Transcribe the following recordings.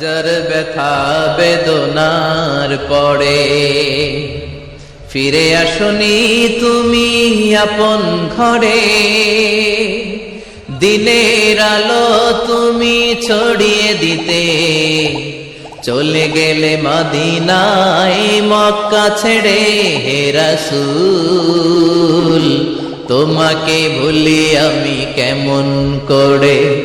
যার ব্যথা বেদনার পড়ে। ফিরে আসনি তুমি আপন ঘরে। দিনের আলো তুমি ছড়িয়ে দিতে। চলে গেলে মদিনায় মক্কা ছেড়ে, হে রাসূল, তোমাকে ভুলি আমি কেমন করে?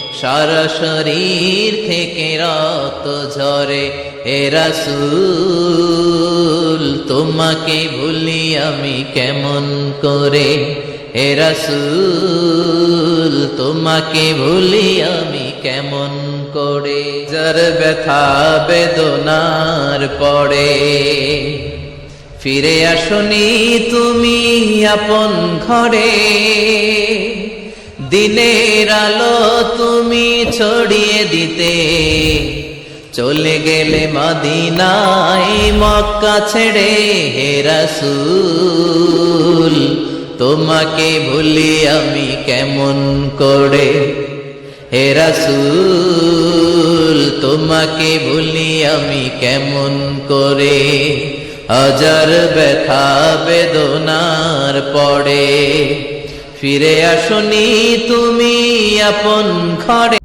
সারা শরীর থেকে রক্ত ঝরে। হে রাসূল, তোমাকে ভুলি আমি কেমন করে? হে রাসূল, তোমাকে ভুলি আমি কেমন করে? যার ব্যথা বেদনার পড়ে ফিরে আসনি তুমি আপন ঘরে। দিনের আলো তুমি ছড়িয়ে দিতে। চলে গেলে মদিনায় মক্কা ছেড়ে হে রাসূল, তোমাকে ভুলি আমি কেমন করে? হে রাসূল, তোমাকে ভুলি আমি কেমন করে? হাজার ব্যথা বেদনার পড়ে ফিরে আসনি তুমি আপন ঘরে।